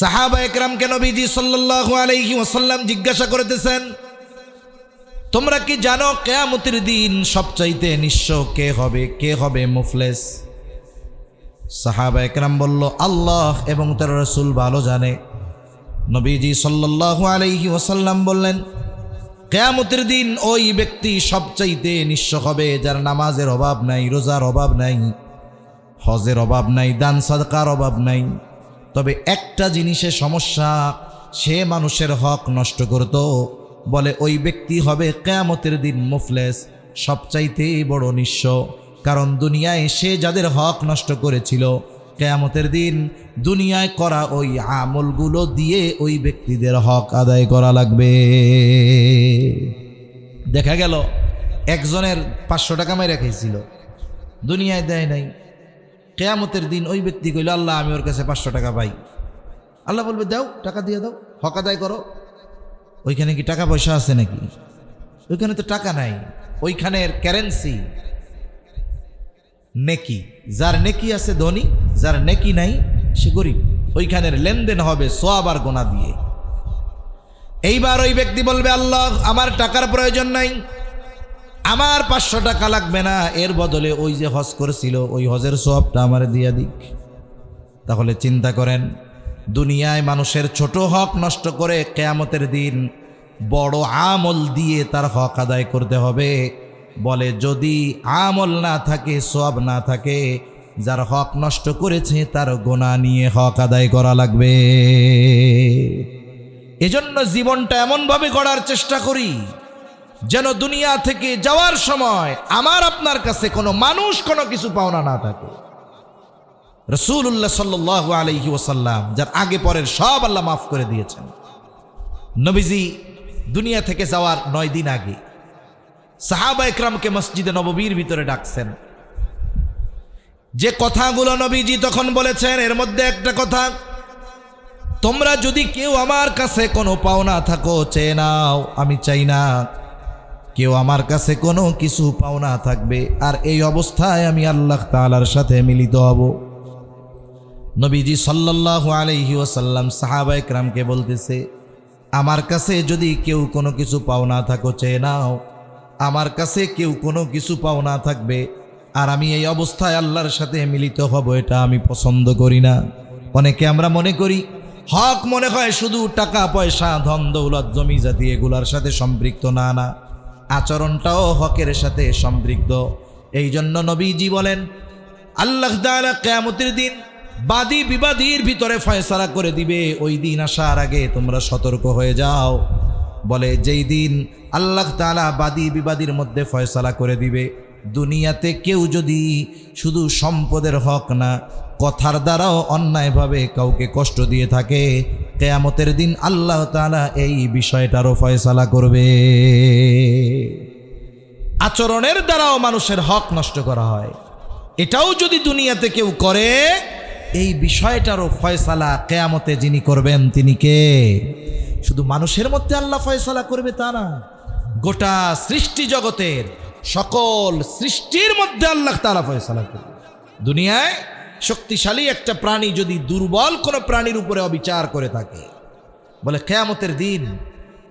সাহাবা একরামকে নবীজি সাল্লাল্লাহু আলাইহি ওয়াসাল্লাম জিজ্ঞাসা করতেছেন, তোমরা কি জানো কেয়ামতের দিন সবচাইতে নিঃস্ব কে হবে কে হবে মুফলেস? সাহাবা একরাম বলল, আল্লাহ এবং তার রসুল ভালো জানে। নবীজি সাল্লাল্লাহু আলাইহি ওয়াসাল্লাম বললেন, কেয়ামতের দিন ওই ব্যক্তি সবচাইতে নিঃস্ব হবে যার নামাজের অভাব নাই, রোজার অভাব নাই, হজের অভাব নাই, দান সাদকার অভাব নাই। তবে একটা জিনিসের সমস্যা, সে মানুষের হক নষ্ট করত। বলে, ওই ব্যক্তি হবে কেয়ামতের দিন মুফলেস, সবচাইতে বড় নিঃস্ব। কারণ দুনিয়ায় সে যাদের হক নষ্ট করেছিল, কেয়ামতের দিন দুনিয়ায় করা ওই আমলগুলো দিয়ে ওই ব্যক্তিদের হক আদায় করা লাগবে। দেখা গেল, একজনের পাঁচশো টাকা মাই রেখেছিল দুনিয়ায় দেয় নাই। কেয়ামতের দিন ওই ব্যক্তি কইল, আল্লাহ, আমি ওর কাছে পাঁচশো টাকা পাই। আল্লাহ বলবে, দাও, টাকা দিয়ে দাও, হক আদায় করো। ওইখানে কি টাকা পয়সা আছে নাকি? ওইখানে তো টাকা নাই। ওইখানের কারেন্সি নেকি। যার নেকি আছে ধনী, যার নেকি নাই, সে গরিব। ওইখানের লেনদেন হবে সোয়াব আর গোনা দিয়ে। এইবার ওই ব্যক্তি বলবে, আল্লাহ, আমার টাকার প্রয়োজন নাই আমার পাঁচশো টাকা লাগবে না, এর বদলে ওই যে হজ করেছিল, ওই হজের সবটা আমার দিয়া দিক। তাহলে চিন্তা করেন, দুনিয়ায় মানুষের ছোট হক নষ্ট করে কেয়ামতের দিন বড় আমল দিয়ে তার হক আদায় করতে হবে। বলে, যদি আমল না থাকে সব না থাকে, যার হক নষ্ট করেছে, তার গোনা নিয়ে হক আদায় করা লাগবে। এজন্য জীবনটা এমনভাবে গড়ার চেষ্টা করি যেন দুনিয়া থেকে যাওয়ার সময় আমার আপনার কাছে কোনো মানুষ কোনো কিছু পাওনা না থাকে। রসুল্লাহ সাল্লাহ আলহি ওসাল্লাম যার আগে পরের সব আল্লাহ মাফ করে দিয়েছেন। নবীজি দুনিয়া থেকে যাওয়ার নয় দিন আগে সাহাবা একরামকে মসজিদে নববীর ভিতরে ডাকছেন। যে কথাগুলো নবীজি তখন বলেছেন, এর মধ্যে একটা কথা, তোমরা যদি কেউ আমার কাছে কোনো পাওনা থাকো, চেয়ে নাও, আমি চাই না। কেউ আমার কাছে কোনো কিছু পাওনা থাকবে, আর এই অবস্থায় আমি আল্লাহ তালার সাথে মিলিত হব। নবীজি সাল্লাল্লাহু আলাইহি ওসাল্লাম সাহাবা একরামকে বলতেছে, আমার কাছে যদি কেউ কোনো কিছু পাওনা থাকো, চেয়ে নাও। আমার কাছে কেউ কোনো কিছু পাওনা থাকবে, আর আমি এই অবস্থায় আল্লাহর সাথে মিলিত হব, এটা আমি পছন্দ করি না। অনেকে আমরা মনে করি, হক মনে হয় শুধু টাকা, পয়সা, ধন, দৌলত, জমি জাতি, এগুলার সাথে সম্পৃক্ত না না। আচরণটাও হকের সাথে সম্পৃক্ত। এই জন্য নবীজি বলেন, আল্লাহ তাআলা কেয়ামতের দিন বাদী বিবাদীর ভিতরে ফয়সালা করে দিবে, ওই দিন আসার আগে তোমরা সতর্ক হয়ে যাও। বলে, যেই দিন আল্লাহ তাআলা বাদী বিবাদীর মধ্যে ফয়সালা করে দিবে, দুনিয়াতে কেউ যদি শুধু সম্পদের হক না কথার দ্বারাও অন্যায়ভাবে কাউকে কষ্ট দিয়ে থাকে, কেয়ামতের দিন আল্লাহ তাআলা এই বিষয়টারও ফয়সালা করবে। আচরণের দ্বারাও মানুষের হক নষ্ট করা হয়। এটাও যদি দুনিয়াতে কেউ করে, এই বিষয়টারও ফয়সালা কেয়ামতে যিনি করবেন, তিনি কে? শুধু মানুষের মধ্যে আল্লাহ ফয়সালা করবে তা না, গোটা সৃষ্টি জগতের সকল সৃষ্টির মধ্যে আল্লাহ তালা ফয়সালা করবে। দুনিয়ায় শক্তিশালী একটা প্রাণী যদি দুর্বল কোনো প্রাণীর উপরে অবিচার করে থাকে, বলে কেয়ামতের দিন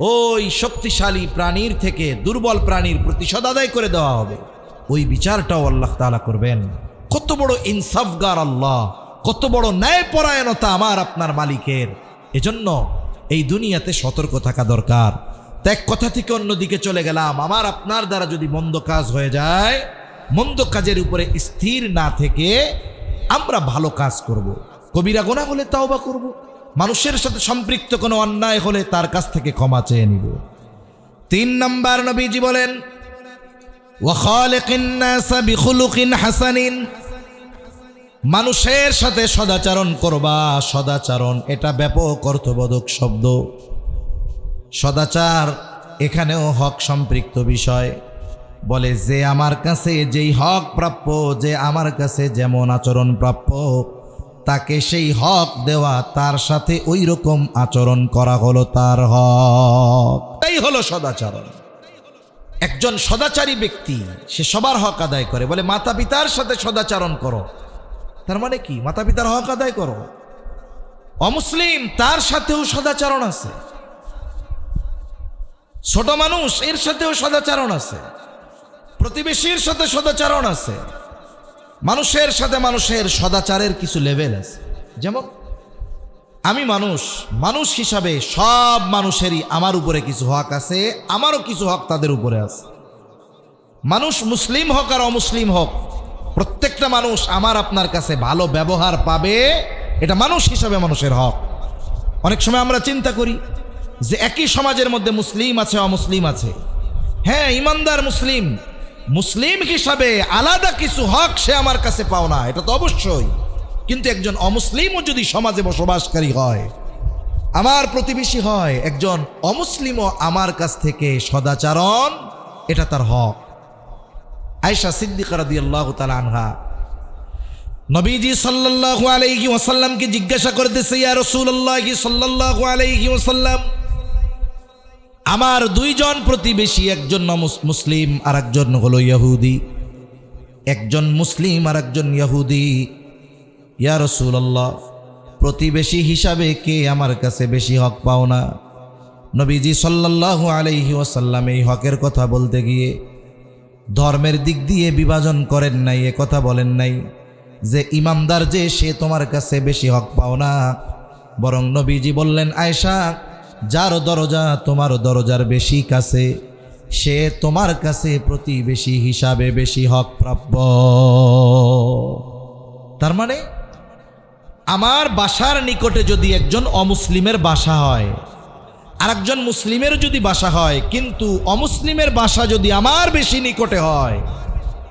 ওই শক্তিশালী প্রাণীর থেকে দুর্বল প্রাণীর প্রতিশোধ আদায় করে দেওয়া হবে। ওই বিচারটাও আল্লাহ তালা করবেন। কত বড় ইনসাফগার আল্লাহ, কত বড় ন্যায়পরায়ণতা আমার আপনার মালিকের। এজন্য এই দুনিয়াতে সতর্ক থাকা দরকার। তো এক কথা থেকে অন্যদিকে চলে গেলাম। আমার আপনার দ্বারা যদি মন্দ কাজ হয়ে যায়, মন্দ কাজের উপরে স্থির না থেকে আমরা ভালো কাজ করব। কবিরা গোনা হলে তাও বা করব। মানুষের সাথে সম্পৃক্ত কোনো অন্যায় হলে তার কাছ থেকে ক্ষমা চেয়ে নিব। তিন নম্বর নবীজি বলেন হাসানিন। মানুষের সাথে সদাচারণ করবা, সদাচারণ, এটা ব্যাপক অর্থবোধক শব্দ। সদাচার এখানেও হক সম্পৃক্ত বিষয়। বলে, যে আমার কাছে যেই হক প্রাপ্য, যে আমার কাছে যেমন আচরণ প্রাপ্য, তাকে সেই হক দেওয়া তার সাথে ওই রকম আচরণ করা হলো তার হক। তাই হলো সদাচরণ। একজন সদাচারী ব্যক্তি, সে সবার হক আদায় করে। বলে মাতা পিতার সাথে সদাচরণ করো। তার মানে কি? মাতা পিতার হক আদায় করো। অমুসলিম, তার সাথেও সদাচরণ আছে। ছোট মানুষ, এর সাথেও সদাচরণ আছে। প্রতিবেশীর সাথে সদাচরণ আছে। মানুষের সাথে মানুষের সদাচারের কিছু লেভেল আছে। যেমন, আমি মানুষ মানুষ হিসাবে সব মানুষেরই আমার উপরে কিছু হক আছে, আমারও কিছু হক তাদের উপরে আছে। মানুষ মুসলিম হোক আর অমুসলিম হোক, প্রত্যেকটা মানুষ আমার আপনার কাছে ভালো ব্যবহার পাবে, এটা মানুষ হিসাবে মানুষের হক। অনেক সময় আমরা চিন্তা করি যে একই সমাজের মধ্যে মুসলিম আছে, অমুসলিম আছে। হ্যাঁ ইমানদার মুসলিম মুসলিম হিসাবে আলাদা কিছু হক সে আমার কাছে পাও না, এটা তো অবশ্যই। কিন্তু একজন অমুসলিমও যদি সমাজে বসবাসকারী হয়, আমার প্রতিবেশী হয়, একজন অমুসলিমও আমার কাছ থেকে সদাচারণ, এটা তার হক। আয়সা সিদ্দিকা রাদিয়াল্লাহু তাআলা আনহা নবীজি সাল্লাল্লাহু আলাইহি ওয়াসাল্লামকে জিজ্ঞাসা করতেছে ইয়া রাসূলুল্লাহি সাল্লাল্লাহু আলাইহি ওয়াসাল্লাম আমার দুইজন প্রতিবেশী, একজন মুসলিম আর একজন হলো ইহুদি। একজন মুসলিম আর একজন ইহুদি। ইয়া রাসূলুল্লাহ, প্রতিবেশী হিসাবে কে আমার কাছে বেশি হক পাও না? নবীজি সাল্লাল্লাহু আলাইহি ওয়াসাল্লাম এই হকের কথা বলতে গিয়ে ধর্মের দিক দিয়ে বিভাজন করেন নাই, এ কথা বলেন নাই যে ইমানদার যে, সে তোমার কাছে বেশি হক পাও না। বরং নবীজি বললেন আয়সা যার দরজা তোমার দরজার বেশি কাছে, সে তোমার কাছে প্রতিবেশী হিসাবে বেশি হক প্রাপ্য তার মানে আমার বাসার নিকটে যদি একজন অমুসলিমের বাসা হয় আর একজন মুসলিমের যদি বাসা হয়, কিন্তু অমুসলিমের বাসা যদি আমার বেশি নিকটে হয়,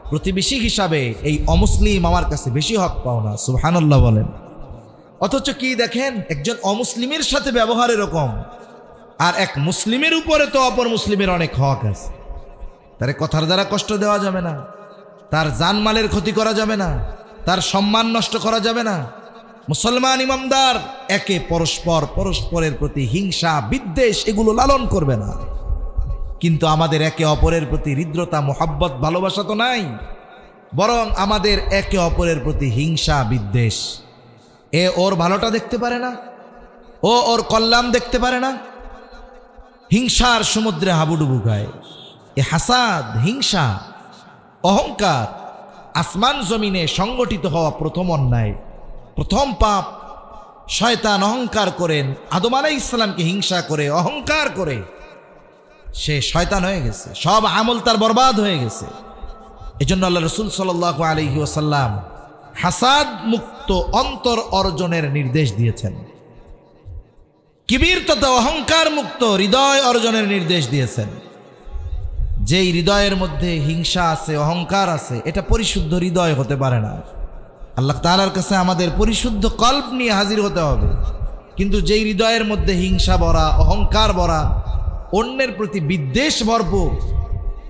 প্রতিবেশী হিসাবে এই অমুসলিম আমার কাছে বেশি হক পাও না, সুবহানাল্লাহ বলেন। অথচ কি দেখেন? একজন অমুসলিমের সাথে ব্যবহার এরকম। আর এক মুসলিমের উপরে তো অপর মুসলিমের অনেক হক আছে। তারে কথার দ্বারা কষ্ট দেওয়া যাবে না। তার জানমালের ক্ষতি করা যাবে না। তার সম্মান নষ্ট করা যাবে না। মুসলমান ইমামদার একে পরস্পর, পরস্পরের প্রতি হিংসা, বিদ্বেষ এগুলো লালন করবে না। কিন্তু আমাদের একে অপরের প্রতি হৃদ্রতা, মোহাব্বত, ভালোবাসা তো নাই। বরং আমাদের একে অপরের প্রতি হিংসা, বিদ্বেষ। এ ওর ভালোটা দেখতে পারে না। ও ওর কল্যাণ দেখতে পারে না। হিংসার সমুদ্রে হাবুডুবু গায় এ হাসাদ, হিংসা, অহংকার আসমান জমিনে সংগঠিত হওয়া প্রথম অন্যায়। প্রথম পাপ শয়তান অহংকার করেন। আদম আলাই ইসলামকে হিংসা করে, অহংকার করে। সে শয়তান হয়ে গেছে। সব আমল তার বরবাদ হয়ে গেছে। এজন্য আল্লাহ রসুল সাল আলহি ওসাল্লাম হাসাদ মুক্ত অন্তর অর্জনের নির্দেশ দিয়েছেন। কিবির তথা অহংকার মুক্ত হৃদয় অর্জনের নির্দেশ দিয়েছেন। যেই হৃদয়ের মধ্যে হিংসা আছে, অহংকার আছে, এটা পরিশুদ্ধ হৃদয় হতে পারে না। আল্লাহ তালার কাছে আমাদের পরিশুদ্ধ কল্প নিয়ে হাজির হতে হবে। কিন্তু যেই হৃদয়ের মধ্যে হিংসা ভরা, অহংকার ভরা, অন্যের প্রতি বিদ্বেষ ভরপুর,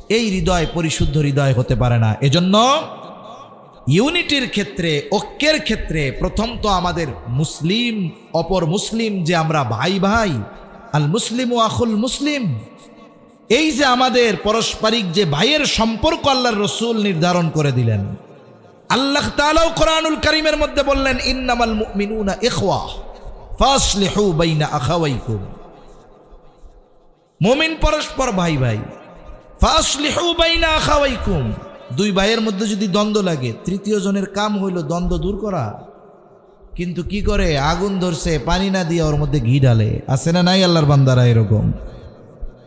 এই হৃদয় পরিশুদ্ধ হৃদয় হতে পারে না। এজন্য ইউনিটির ক্ষেত্রে, ঐক্যের ক্ষেত্রে প্রথম তো আমাদের মুসলিম, অপর মুসলিম যে আমরা ভাই ভাই, আল মুসলিম ও আখুল মুসলিম। এই যে আমাদের পারস্পরিক যে ভাইয়ের সম্পর্ক আল্লাহর রসুল নির্ধারণ করে দিলেন। আল্লাহ তাআলাও কোরআনুল করিমের মধ্যে বললেন, ইন্নামাল মুমিনুনা ইখওয়া, ফাসলিহু মুমিন পরস্পর ভাই ভাই, ফাসলিহু বাইনা আখাওয়াইকুম। দুই ভাইয়ের মধ্যে যদি দ্বন্দ্ব লাগে, তৃতীয় জনের কাম হইল দ্বন্দ্ব দূর করা। কিন্তু কি করে? আগুন ধরছে, পানি না দিয়ে ওর মধ্যে ঘি ঢালে। আছে না নাই আল্লাহর বান্দারা এরকম?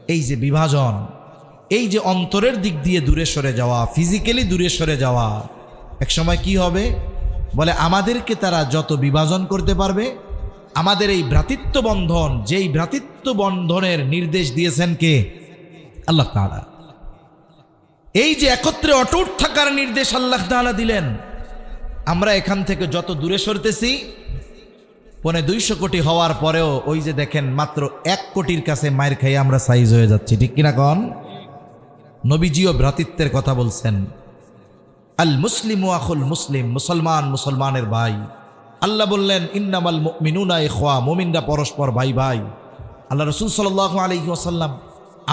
এই যে বিভাজন, এই যে অন্তরের দিক দিয়ে দূরে সরে যাওয়া ফিজিক্যালি দূরে সরে যাওয়া এক সময় কি হবে? বলে, আমাদেরকে তারা যত বিভাজন করতে পারবে, আমাদের এই ভ্রাতৃত্ব বন্ধন যেই ভ্রাতৃত্ব বন্ধনের নির্দেশ দিয়েছেন কে? আল্লাহ তাআলা। এই যে একত্রে অটুট থাকার নির্দেশ আল্লাহ তাআলা দিলেন, আমরা এখান থেকে যত দূরে সরতেছি, পনে দুইশো কোটি হওয়ার পরেও ওই যে দেখেন মাত্র এক কোটির কাছে মায়ের খাই আমরা সাইজ হয়ে যাচ্ছি, ঠিক কিনা কন? নবীজিও ভ্রাতৃত্বের কথা বলছেন, আল মুসলিম ও আখুল মুসলিম, মুসলমান মুসলমানের ভাই। আল্লাহ বললেন, ইন্নামাল মিনুনা খোয়া মোমিনরা পরস্পর ভাই ভাই। আল্লাহ রসুল সাল আলহি ওসাল্লাম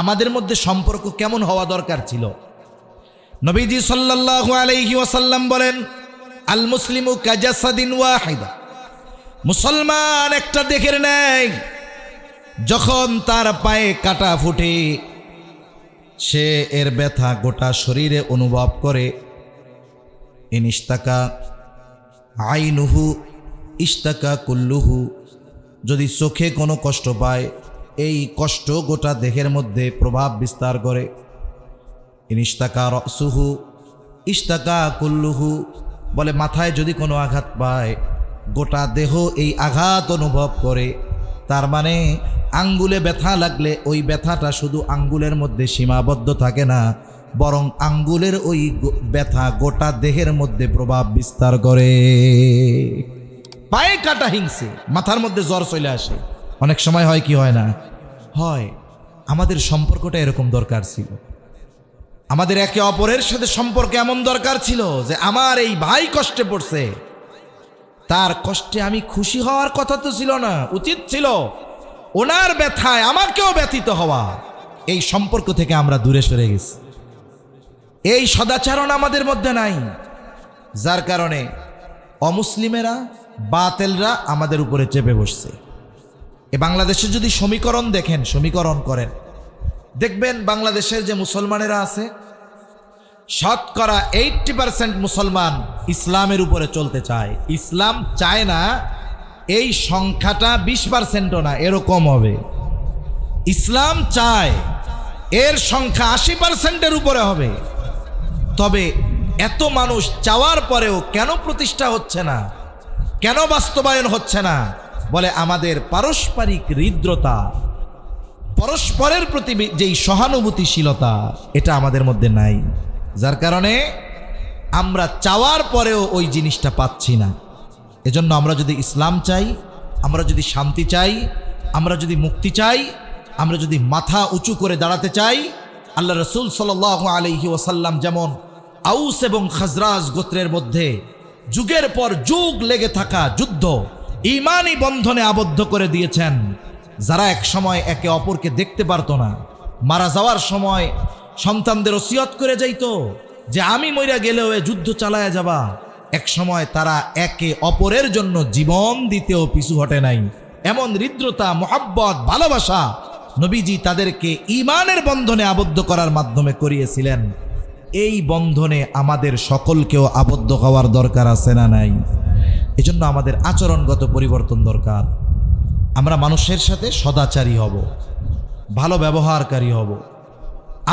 আমাদের মধ্যে সম্পর্ক কেমন হওয়া দরকার ছিল? নবীজি সাল্লাল্লাহু আলাইহি ওয়াসাল্লাম বলেন, আল মুসলিমু কাজাসাদিন ওয়াহিদা। মুসলমান একটা দেখে নেয় যখন তার পায়ে কাটা ফুটে, সে এর ব্যথা গোটা শরীরে অনুভব করে। ইনিস্তাকা আইনুহু ইস্তাকা কুল্লুহু। যদি চোখে কোনো কষ্ট পায়, এই কষ্ট গোটা দেহের মধ্যে প্রভাব বিস্তার করে। ইনিস্তাকা রসুহু ইস্তাকা কুল্লুহু, বলে মাথায় যদি কোনো আঘাত পায়, গোটা দেহ এই আঘাত অনুভব করে। তার মানে আঙ্গুলে ব্যথা লাগলে ওই ব্যথাটা শুধু আঙ্গুলের মধ্যে সীমাবদ্ধ থাকে না, বরং আঙ্গুলের ওই ব্যথা গোটা দেহের মধ্যে প্রভাব বিস্তার করে। পায়ে কাটা হিংসে, মাথার মধ্যে জ্বর চলে আসে। অনেক সময় হয় কি হয় না? হয়। আমাদের সম্পর্কটা এরকম দরকার ছিল। আমাদের একে অপরের সাথে সম্পর্ক এমন দরকার ছিল যে আমার এই ভাই কষ্টে পড়ছে। তার কষ্টে আমি খুশি হওয়ার কথা তো ছিল না, উচিত ছিল ওনার ব্যথায় আমাকেও ব্যথিত হওয়া। এই সম্পর্ক থেকে আমরা দূরে সরে গেছি। এই সদাচরণ আমাদের মধ্যে নাই, যার কারণে অমুসলিমেরা, বাতেলরা আমাদের উপরে চেপে বসছে। এ বাংলাদেশে যদি সমীকরণ দেখেন, সমীকরণ করেন। দেখবেন বাংলাদেশের যে মুসলমানেরা আছে, শতকরা এইটটি পার্সেন্ট মুসলমান ইসলামের উপরে চলতে চায়। ইসলাম চায় না, এই সংখ্যাটা বিশ পার্সেন্টও না, এরকম হবে। ইসলাম চায়, এর সংখ্যা আশি পার্সেন্টের উপরে হবে। তবে এত মানুষ চাওয়ার পরেও কেন প্রতিষ্ঠা হচ্ছে না? কেন বাস্তবায়ন হচ্ছে না? বলে আমাদের পারস্পরিক হৃদ্রতা পরস্পরের প্রতি যেই সহানুভূতিশীলতা, এটা আমাদের মধ্যে নাই। যার কারণে আমরা চাওয়ার পরেও ওই জিনিসটা পাচ্ছি না। এজন্য আমরা যদি ইসলাম চাই, আমরা যদি শান্তি চাই, আমরা যদি মুক্তি চাই, আমরা যদি মাথা উঁচু করে দাঁড়াতে চাই, আল্লাহ রসুল সাল আলহি ওসাল্লাম যেমন আউস এবং খাজরাজ গোত্রের মধ্যে যুগের পর যুগ লেগে থাকা যুদ্ধ, ইমানই বন্ধনে আবদ্ধ করে দিয়েছেন যারা এক সময় একে অপরকে দেখতে পারতো না, মারা যাওয়ার সময় সন্তানদের ওসিয়ত করে যাইত যে আমি মইরা গেলেও এ যুদ্ধ চালায়া যাবা। এক সময় তারা একে অপরের জন্য জীবন দিতেও পিছু হটে নাই। এমন হৃদ্রতা, মোহাব্বত, ভালোবাসা নবীজি তাদেরকে ইমানের বন্ধনে আবদ্ধ করার মাধ্যমে করিয়েছিলেন। এই বন্ধনে আমাদের সকলকেও আবদ্ধ হওয়ার দরকার আছে না নাই? এজন্য আমাদের আচরণগত পরিবর্তন দরকার। আমরা মানুষের সাথে সদাচারী হব, ভালো ব্যবহারকারী হব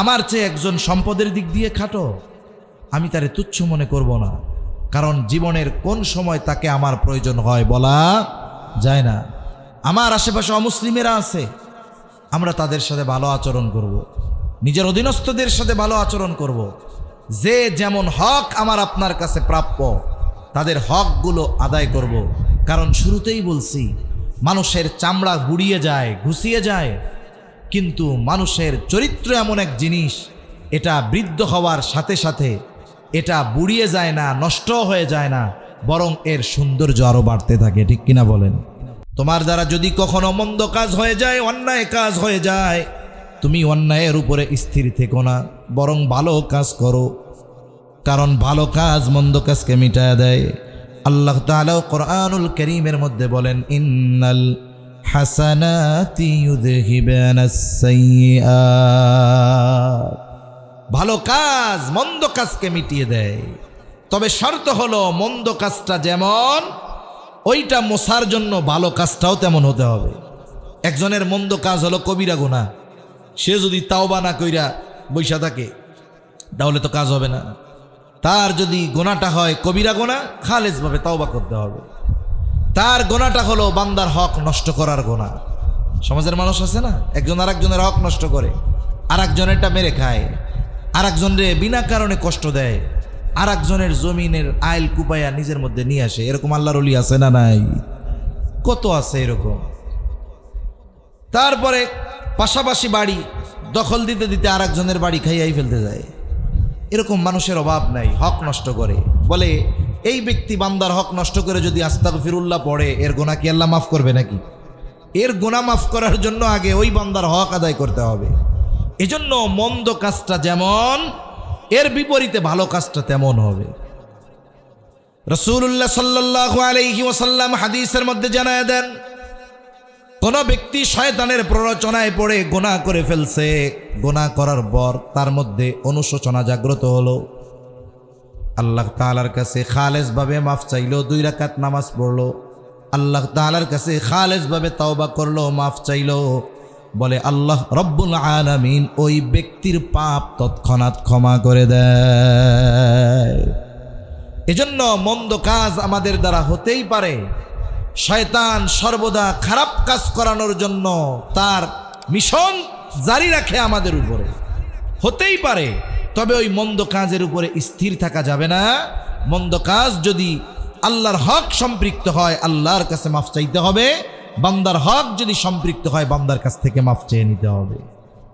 আমার চেয়ে একজন সম্পদের দিক দিয়ে খাটো, আমি তারে তুচ্ছ মনে করব না, কারণ জীবনের কোন সময় তাকে আমার প্রয়োজন হয় বলা যায় না আমার আশেপাশে অমুসলিমেরা আছে, আমরা তাদের সাথে ভালো আচরণ করব। নিজের অধীনস্থদের সাথে ভালো আচরণ করব। যে যেমন হক আমার আপনার কাছে প্রাপ্য, তাদের হকগুলো আদায় করব। কারণ শুরুতেই বলছি মানুষের চামড়া গুড়িয়ে যায়, ঘুষিয়ে যায়। কিন্তু মানুষের চরিত্র এমন এক জিনিস, এটা বৃদ্ধ হওয়ার সাথে সাথে এটা বুড়িয়ে যায় না নষ্ট হয়ে যায় না, বরং এর সৌন্দর্য আরও বাড়তে থাকে, ঠিক কিনা বলেন? তোমার দ্বারা যদি কখনো মন্দ কাজ হয়ে যায়, অন্যায় কাজ হয়ে যায়, তুমি অন্যায়ের উপরে স্থির থেকো না, বরং ভালো কাজ করো। কারণ ভালো কাজ মন্দ কাজকে মিটায় দেয়। আল্লাহ তাআলা কোরআনুল করিমের মধ্যে বলেন, ইন্নাল ভালো কাজ, মন্দ কাজকে মিটিয়ে দেয়। তবে শর্ত হলো, মন্দ কাজটা যেমন, ওইটা মোছার জন্য ভালো কাজটাও তেমন হতে হবে। একজনের মন্দ কাজ হলো কবিরা গুণা সে যদি তাওবা না কইরা বৈশা থাকে, তাহলে তো কাজ হবে না। তার যদি গোনাটা হয় কবিরা গোনা, খালেজভাবে তাওবা করতে হবে। তার গোনাটা হলো বান্দার হক নষ্ট করার গোনা। সমাজের মানুষ আছে না? একজন আর একজনের হক নষ্ট করে আর একজনেরটা মেরে খায় আর একজনরে বিনা কারণে কষ্ট দেয় আর একজনের জমিনের আইল কুপাইয়া নিজের মধ্যে নিয়ে আসে। এরকম আল্লাহর অলি আছে না নাই? কত আছে এরকম? তারপরে পাশাপাশি বাড়ি দখল দিতে দিতে আর একজনের বাড়ি খাইয়াই ফেলতে যায়। এরকম মানুষের অভাব নাই, হক নষ্ট করে। বলে, এই ব্যক্তি বান্দার হক নষ্ট করে যদি আস্তাক ফিরুল্লাহ পড়ে, এর গোনা কি আল্লাহ মাফ করবে নাকি? এর গোনা মাফ করার জন্য আগে ওই বান্দার হক আদায় করতে হবে। এজন্য মন্দ কাজটা যেমন, এর বিপরীতে ভালো কাজটা তেমন হবে। রসুল্লাহ সাল্লাহ আলহি ওসাল্লাম হাদিসের মধ্যে জানায় দেন কোন ব্যক্তি শয়তানের প্ররোচনায় পড়ে গোনা করে ফেলছে গোনা করার পর তার মধ্যে অনুশোচনা জাগ্রত হলো। আল্লাহ তালার কাছে খালেজ ভাবে মাফ চাইলো, দুই রাকাত নামাজ পড়ল। আল্লাহ তালার কাছে খালেজ ভাবে তাওবা করল, মাফ চাইলো। বলে, আল্লাহ রব্বুল আলামিন ওই ব্যক্তির পাপ তৎক্ষণাৎ ক্ষমা করে দেয়। এজন্য মন্দ কাজ আমাদের দ্বারা হতেই পারে। শয়তান সর্বদা খারাপ কাজ করানোর জন্য তার মিশন জারি রাখে আমাদের উপরে। হতেই পারে, তবে ওই মন্দ কাজের উপরে স্থির থাকা যাবে না। মন্দ কাজ যদি আল্লাহর হক সম্পৃক্ত হয়, আল্লাহর কাছে মাফ চাইতে হবে। বান্দার হক যদি সম্পৃক্ত হয়, বান্দার কাছ থেকে মাফ চেয়ে নিতে হবে।